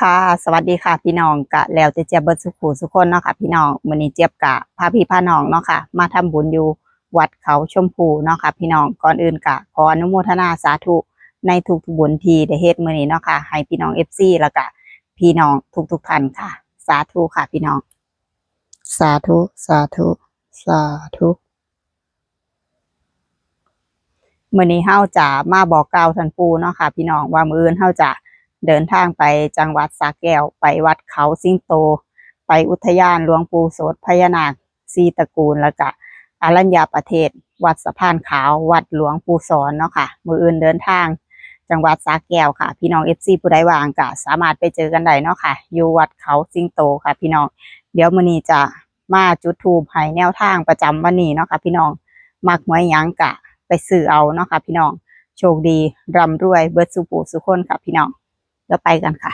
ค่ะ สวัสดีค่ะ พี่น้องกะแล้วแต่เจี๊ยบเบิดสุขุสุคนเนาะค่ะ พี่น้องมื้อนี้เจี๊ยบกะพาพี่พาน้องเนาะค่ะ มาทำบุญอยู่วัดเขาชมพูเนาะค่ะ พี่น้องก่อนอื่นกะขออนุโมทนาสาธุในทุกๆบุญที่ได้เฮ็ดมื้อนี้เนาะค่ะ ให้พี่น้อง FC แล้วก็พี่น้องทุกๆท่านค่ะ สาธุค่ะ พี่น้อง สาธุสาธุสาธุมื้อนี้เฮาจะมาบอกกล่าวท่านปู่เนาะค่ะ พี่น้องว่ามื้ออื่นเฮาจะ เดินทางไปจังหวัดสระแก้ว ไปวัดเขาสิงโต ไปอุทยานหลวงปู่โสธพญานาคสีตระกูลแล้วก็อารัญญาประเทศ วัดสะพานขาว วัดหลวงปู่สอนเนาะค่ะ มืออื่นเดินทาง จังหวัดสระแก้วค่ะ พี่น้องเอฟซีผู้ใดว่างก็สามารถไปเจอกันได้เนาะค่ะ อยู่วัดเขาสิงโตค่ะ พี่น้อง เดี๋ยวมื้อนี้จะมาจุดธูปให้แนวทางประจำวันนี้เนาะค่ะ พี่น้อง มักหวยยังกะไปซื้อเอาเนาะค่ะ พี่น้อง โชคดีร่ำรวยเบิร์ดสุปูสุคนค่ะพี่น้อง แล้วไปกันค่ะ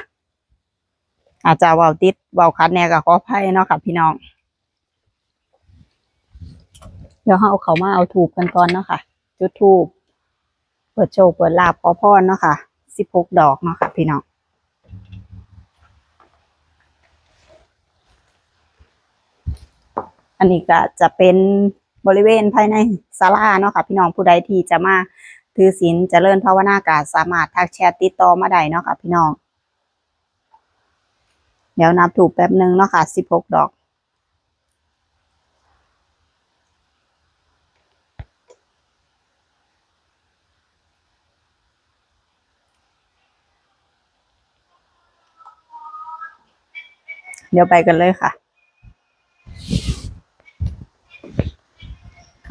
อาจจะเว้าติดเว้าคัดแน่ก็ขออภัยเนาะค่ะพี่น้อง เดี๋ยวเราเอาเขามาเอาถูกกันก่อนเนาะค่ะ จุดถูกเปิดโชว์เปิดลาบขอพรเนาะค่ะสิบหกดอกเนาะค่ะพี่น้องอันนี้ก็จะเป็นบริเวณภายในศาลาเนาะค่ะ พี่น้องผู้ใดที่จะมา ถือศีลเจริญภาวนากาสามารถทักแชทติดต่อมาได้เนาะค่ะพี่น้อง เดี๋ยวนับถูกแป๊บหนึ่งเนาะค่ะสิบหกดอก เดี๋ยวไปกันเลยค่ะ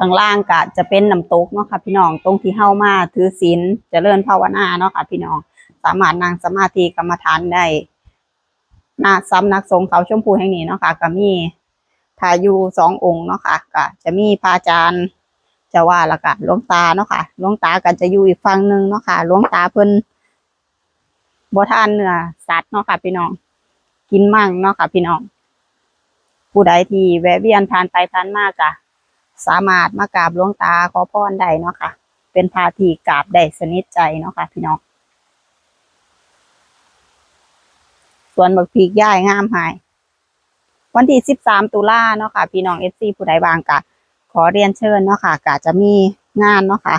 ข้างล่างก็จะเป็นน้ำตกเนาะค่ะพี่น้องตรงที่เฮ้ามาถือศีลเจริญภาวนาเนาะค่ะพี่น้องสามารถนั่งสมาธิกรรมฐานได้นาซ้ำนักสงฆ์เขาชมพูแห่งนี้เนาะค่ะก็มีพายุสององค์เนาะค่ะก็จะมีพระอาจารย์เจะว่าละก็หลวงตาเนาะค่ะหลวงตาก็จะอยู่อีกฝั่งหนึ่งเนาะค่ะหลวงตาเพิ่นบ่ทานเนื้อสัตว์เนาะค่ะพี่น้อง กินมั่งเนาะค่ะพี่น้อง ผู้ใดที่แวะเวียนผ่านไปผ่านมากะ สามารถมากราบหลวงตาขอพรได้เนาะค่ะ เป็นพาทีกราบได้สนิทใจเนาะค่ะ พี่น้องส่วนบักพีกย่ายงามหาย วันที่สิบสามตุลาเนาะค่ะ พี่น้องเอฟซีผู้ใดบางกะขอเรียนเชิญเนาะค่ะกะจะมีงานเนาะค่ะ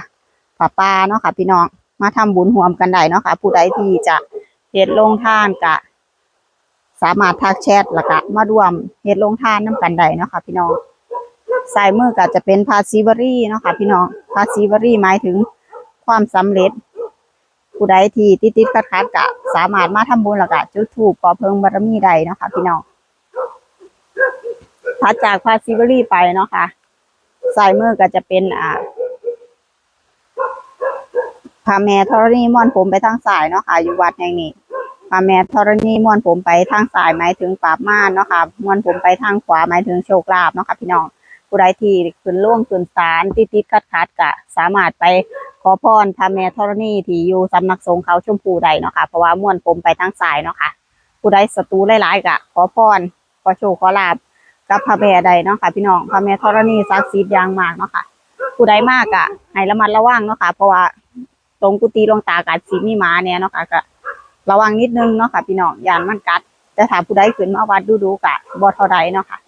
ป่าปาเนาะค่ะ พี่น้องมาทำบุญรวมกันได้เนาะค่ะ ผู้ใดที่จะเฮ็ดลงทานกะ สามารถทักแชทล้วก็มาร่วมเฮ็ดลงทานน้กันได้เนาะค่ะ พี่น้อง สายมือก็จะเป็นพาซิวารีเนาะค่ะพี่น้องพาซิวารีหมายถึงความสำเร็จ ผู้ใดที่ติดติดขัดขัดก็สามารถมาทำบุญล้วก็จุดธูกปขอเพิงบารมีใดเนาะค่ะพี่น้องถัดจากพาซิวารีไปเนาะค่ะสายมือก็จะเป็นอ่าพระแม่ธรณีม่อนผมไปทางสายเนาะค่ะอยู่วัดแห่งนี้พระแม่ธรณีม่วนผมไปทางซ้ายหมายถึงปราบม่านเนาะค่ะม่วนผมไปทางขวาหมายถึงโชคลาภเนาะค่ะพี่น้อง ผู้ใดที่ขึ้นล่วงขึ้นศาลติดติดขัดขัดกะ สามารถไปขอพรพระแม่ธรณีที่อยู่สำนักสงฆ์เขาชมพูใดเนาะค่ะเพราะว่าม่วนผมไปทางซ้ายเนาะค่ะผู้ใดศัตรูหลายๆกะ ขอพรขอโชคขอลาบกับพระแม่ใดเนาะค่ะ พี่น้องพระแม่ธรณีศักดิ์สิทธิ์อย่างมากเนาะค่ะผู้ใดมากกะให้ระมัดระวังเนาะค่ะเพราะว่าตรงกุฏิลวงตากัดสีมีหมาเนี่ยเนาะค่ะก็ระวังนิดนึงเนาะค่ะพี่น้องยานมันกัด แต่ถ้าผู้ใดขึ้นมาวัดดูๆกะบ่เท่าใดเนาะค่ะ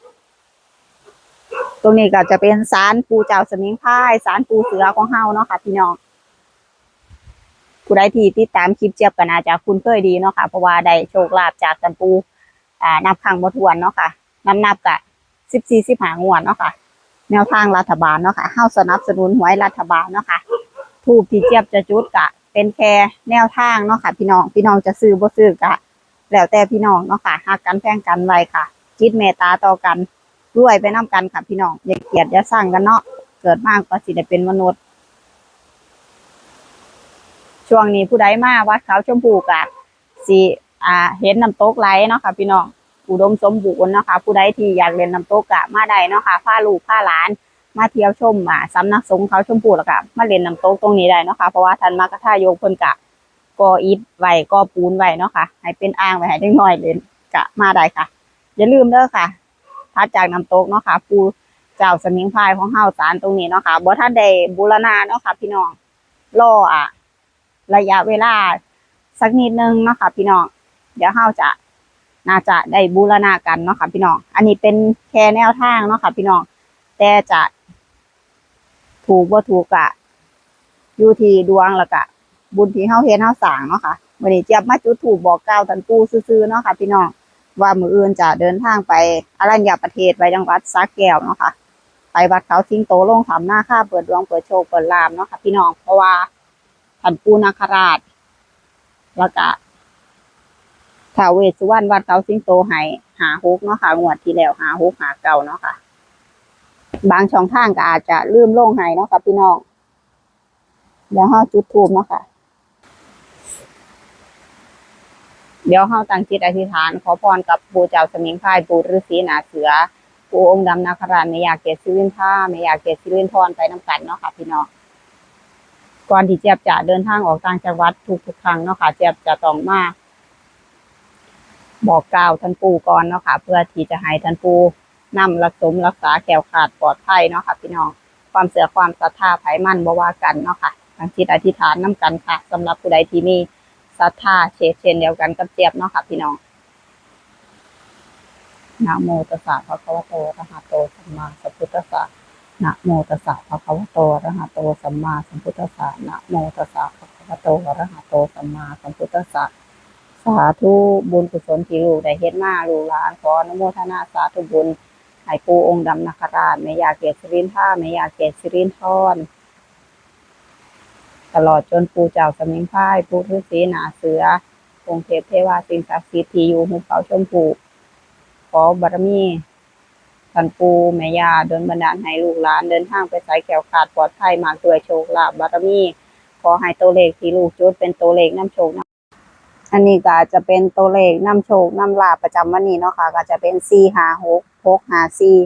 ตรงนี้ก็จะเป็นศาลปูเจ้าสมิงพายศาลปูเสือของเฮาเนาะค่ะ พี่น้องผู้ใดที่ติดตามคลิปเจี๊ยบก็น่าจะคุ้นเคยดีเนาะค่ะเพราะว่าได้โชคลาภจากสันปู อ่านับครั้งบ่ถ้วนเนาะค่ะนับนับกะสิบสี่สิบหางวดเนาะค่ะ แนวทางรัฐบาลเนาะค่ะเฮาสนับสนุนหวยรัฐบาลเนาะค่ะทูบที่เจี๊ยบจะจุดกะ เป็นแค่แนวทางเนาะค่ะ พี่น้องพี่น้องจะซื้อบ่ซื้อกะ แล้วแต่พี่น้องเนาะค่ะหักกันแพงกันไว้ค่ะจิตเมตตาต่อกัน รวยไปน้ากันค่ะพี่น้องอย่าเกลียดอย่าสร้างกันเนาะเกิดมากก็สิได้เป็นมนุษย์ ช่วงนี้ผู้ใดมาวัดเขาชมพูกะสิอ่า เห็นน้ำตกไหลเนาะค่ะ พี่น้องอุดมสมบูรณ์เนาะค่ะ ผู้ใดที่อยากเล่นน้ำตกกะมาได้เนาะค่ะพาลูกพาหลาน มาเที่ยวชมอ่าสำนักสงฆ์เขาชมพูแล้วก็มาเล่นน้ำตกตรงนี้ได้เนาะค่ะเพราะว่าท่านมากระทาโยกเพิ่นกะก่ออิฐไว้ก่อปูนไว้เนาะค่ะ ให้เป็นอ่างไว้ให้เด็กน้อยเล่นกะมาได้ค่ะ อย่าลืมเด้อค่ะ ถัดจากน้ำตกเนาะค่ะปูเจ้าสมิงพายของเฮาสารตรงนี้เนาะค่ะบ่ทันได้บูรณาเนาะค่ะ พี่น้องรออะ ระยะเวลาสักนิดนึงเนาะค่ะ พี่น้องเดี๋ยวเฮาจะน่าจะได้บูรณากันเนาะค่ะพี่น้อง อันนี้เป็นแค่แนวทางเนาะค่ะ พี่น้อง แต่จะถูกบ่าถูกกะอยู่ที่ดวงแล้วกะ บุญที่เฮาเฮ็ดเฮาสร้างเนาะค่ะวันนี้เจี๊ยบมาจุดถูกบอกกล่าวท่านปู่ซื่อๆเนาะค่ะ พี่น้อง ว่ามืออื่นจะเดินทางไปอรัญญประเทศไปจังหวัดสระแก้วเนาะค่ะไปวัดเขาสิงโตลงทำหน้าค่าเปิดดวงเปิดโชคเปิดลามเนาะค่ะพี่น้องเพราะว่าท่านปูนาคราชแล้วก็ท้าวเวสสุวรรณวัดเขาสิงโตให้หาฮกเนาะค่ะงวดที่แล้วหาฮกหาเก่าเนาะค่ะ บางช่องทางก็อาจจะลืมลงให้เนาะค่ะพี่น้องเดี๋ยวเฮาจุดทูบเนาะค่ะ เดี๋ยวเฮาตั้งจิตอธิษฐาน ขอพรกับปู่เจ้าสมิงพรายปู่ฤาษีนาเสือ ปู่องค์ดำนาคราชไม่อยากเกศสิรินท่าไม่อยากเกศสิรินทรไปน้ำกันเนาะค่ะพี่น้องก่อนที่เจี๊ยบจะเดินทางออกต่างจังหวัดทุกทุกๆครั้งเนาะค่ะเจี๊ยบจะต้องมาบอกกล่าวท่านปู่ก่อนเนาะค่ะ เพื่อที่จะให้ท่านปู่นำรักสมรักษาแก้วขาดปลอดภัยเนาะค่ะ พี่น้องความเสื่อความศรัทธาไผมันบ่ว่ากันเนาะค่ะตั้งจิตอธิษฐานน้กันค่ะสำหรับผู้ใดที่มี ศรัทธาเชกเช่นเดียวกันกับเจี๊ยบเนาะค่ะพี่น้องนะโมตัสสะภะคะวะโตอะระหะโตสัมมาสัมพุทธัสสะนะโมตัสสะภะคะวะโตอะระหะโตสัมมาสัมพุทธัสสะนะโมตัสสะภะคะวะโตอะระหะโตสัมมาสัมพุทธัสสะสาธุบุญกุศลที่ลูกได้เฮ็ดมาลูกหลานขออนุโมทนาสาธุบุญให้ปู่องค์ดำนาคราชแม่ยาเกศรินท่าแม่ยาเกศรินทร ตลอดจนปู่เจ้าสมิงพรายปู่ฤาษีหนาเสือองค์เทพเทวาสิ่งศักดิ์สิทธิ์ที่อยู่หุบเขาชมพูขอบารมีท่านปูแม่ยาโดนบันดาลให้ลูกหลานเดินทางไปสายแก้วขาดปลอดภัยมากด้วยโชคลาภบารมี ขอให้ตัวเลขที่ลูกจุดเป็นตัวเลขน้ำโชคนำอันนี้ก็จะเป็นตัวเลขน้ำโชคน้ำลาภประจำวันนี้เนาะค่ะก็จะเป็นสี่ห้าหกหกห้าสี่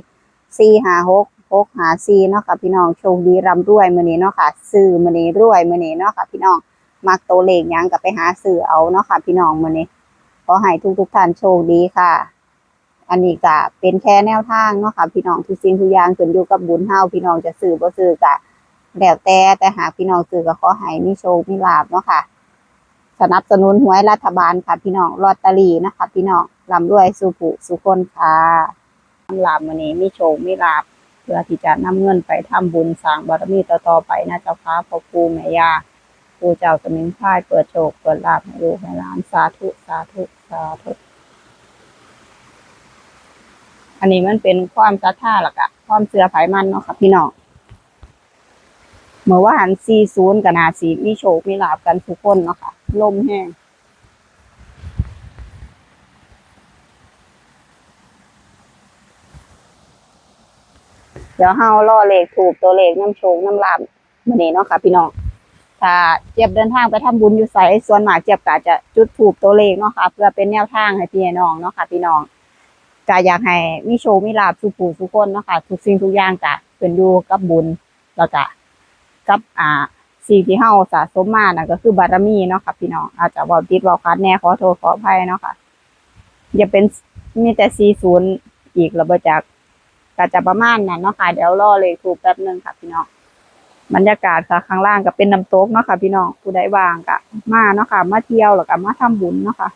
สี่ห้าหก หกหาสี่เนาะค่ะพี่น้องโชคดีร่ำรวยมื้อนี้เนาะค่ะซื้อมื้อนี้รวยมื้อนี้เนาะค่ะพี่น้องมักโตเลขยังก็ไปหาซื้อเอาเนาะค่ะพี่น้องมื้อนี้ขอให้ทุกๆท่านโชคดีค่ะ อันนี้ก็เป็นแค่แนวทางเนาะค่ะพี่น้องทุกสิ่งทุกอย่างขึ้นอยู่กับบุญเฮาพี่น้องจะซื้อบ่ซื้อก็แล้วแต่แต่หากพี่น้องซื้อก็ขอให้มีโชคมีลาภเนาะค่ะสนับสนุนหวยรัฐบาลค่ะพี่น้องลอตเตอรี่นะคะ พี่น้องร่ำรวยสุขุสุคนค่ะลาบมื้อนี้มีโชคมีลาภเพื่อที่จะนำเงินไปทำบุญสร้างบารมีต่อๆไปนะเจ้าค่ะพ่อครูแม่ย่าปู่เจ้าสมิงพายเปิดโชคเปิดลาภให้ลูกให้หลานสาธุสาธุสาธุอันนี้มันเป็นความศรัทธาหลักอะความเสื่อไผมันเนาะค่ะพี่น้องเมื่อว่าหันซีศูนย์กับนาสีมีโชคมีลาบกันทุกคนเนาะค่ะลมแห้ง เดี๋ยวเฮาล่อเลขถูกตัวเลขน้ำโชคน้ำลาบมื้อนี้เนาะค่ะพี่น้องถ้าเจ็บเดินทางไปทำบุญอยู่ไสส่วนมากเจ็บก็จะจุดถูกตัวเลขเนาะค่ะ เพื่อเป็นแนวทางให้พี่น้องเนาะค่ะ พี่น้องก็อยากให้มีโชว์มีลาบสุผู้สุคนเนาะค่ะทุกสิ่งทุกอย่างก็เป็นอยู่กับบุญแล้วก็กับอ่าสิ่งที่เฮาสะสมมานั่นก็คือบารมีเนาะค่ะพี่น้องอาจจะเว้าติดเว้าคัดแน่ขอโทษขออภัยเนาะค่ะอย่าเป็นมีแต่40อีกแล้วบ่จัก ก็จะประมาณนั้นเนาะค่ะเดี๋ยวรอเลยถูแป๊บหนึงค่ะ พี่น้องบรรยากาศค่ะข้างล่างก็เป็นน้ำตกเนาะค่ะ พี่น้องผู้ใดว่างก็มาเนาะค่ะ มาเที่ยวแล้วก็มาทำบุญเนาะค่ะ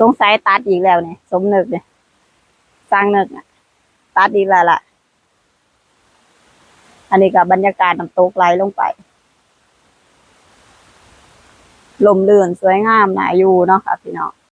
สงสัยตัดอีกแล้วเนี่ยสมนึกเนี่ยสร้างนึกเนี่ยตัดอีกแล้วล่ะ อันนี้กับบรรยากาศน้ำตกไหลลงไปลมเลื่นสวยงามน่าอยู่เนาะค่ะ พี่น้อง